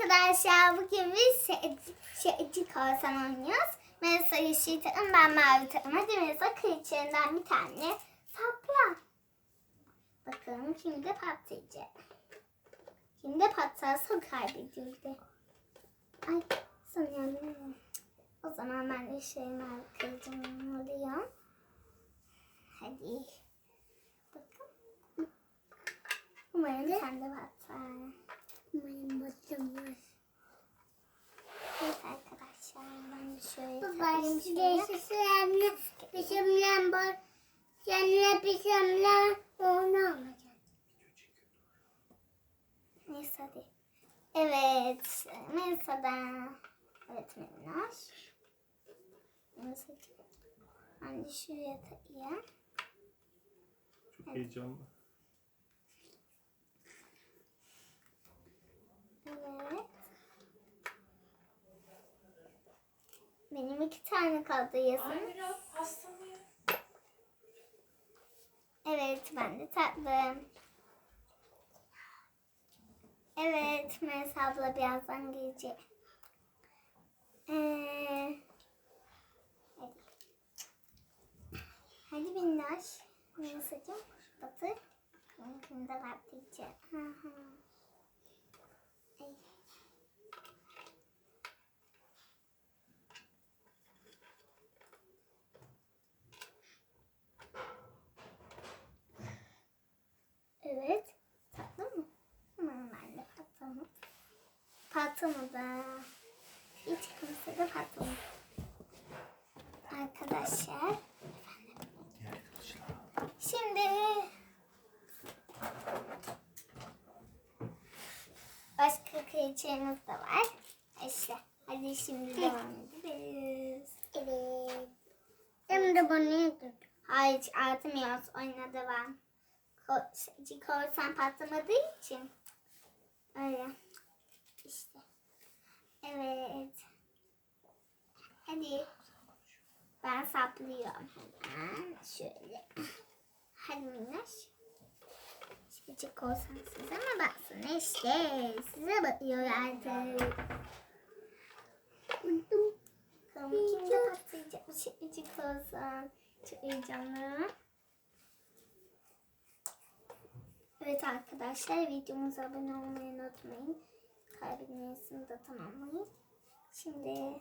arkadaşlar bugün biz şehirci, şehirci korsan oynuyoruz. Melisa yeşil takım ben mavi takım. Hadi Melisa kıyıçlarından bir tane sapla. Bakalım kimde patlayacak. Kimde patlarsa de. Ay sanıyorum. O zaman ben de şeyimi alıp kılıcımı alıyorum. Hadi. Bakın. Umarım sen de patlar. Umarım batırmaz. Evet arkadaşlar ben de şöyle Baba takayım şöyle. sizlerle bizimle bol seninle bizimle onu alacak. Neyse hadi. Evet. Melisa'da. Evet Melinoş. Melisa'cığım. De şuraya takayım. Çok heyecanlı. Evet. Benim iki tane kaldı yazın. biraz pasta mı ya? Evet ben de tatlım. Evet Melisa abla birazdan gelecek. Ee, hadi. Hadi Minnoş. Melisa'cığım batır. Benimkinde patlayacak. Hı hı. Ay. Evet. Tatlı mı? Aman ben de patlamadı. Patlamadı. Hiç kimse de patlamadı. Arkadaşlar. Şimdi başka kıyıcığımız da var. İşte hadi şimdi devam edebiliriz. Evet. Hem de bana yedir. Hayır atmıyoruz. Oyuna devam. Ko- korsan patlamadığı için. Öyle. İşte. Evet. Hadi. Ben saplıyorum hemen. Şöyle. Hadi minnoş. Küçük korsan size mi baksın? İşte. Size bakıyor artık. Bakalım kimde patlayacak bu küçük korsan. Çok heyecanlı. Evet arkadaşlar videomuza abone olmayı unutmayın. Kaybetmeyesini de tamamlayın. Şimdi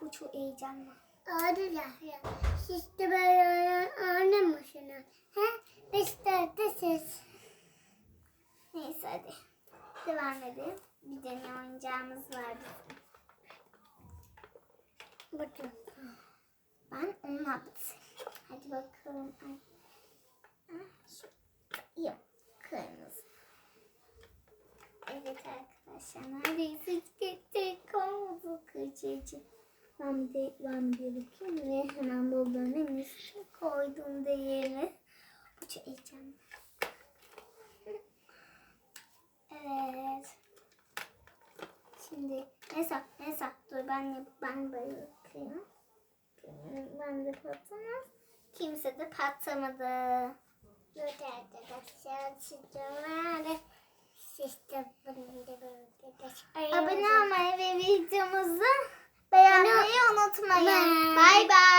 bu çok heyecanlı. Ağrı ya. ya. Siz de böyle ağrımışsınız. He? Biz de de siz. Neyse hadi. Devam edelim. Bir deney oyuncağımız var bizim. Bakın. Ben onu atayım. Hadi bakalım. Ay. Arkadaşlar. Neredeyse tek kalmadı kırıcı. Ben de ben birikeyim ve hemen buldum demiş. Koydum değerini. Bu çok heyecanlı. Evet. Şimdi neyse neyse dur ben ben böyle bakayım. Ben de patlamaz. Kimse de patlamadı. Dur arkadaşlar. Siz Abone olmayı ve videomuzu beğenmeyi unutmayın. Bay bay.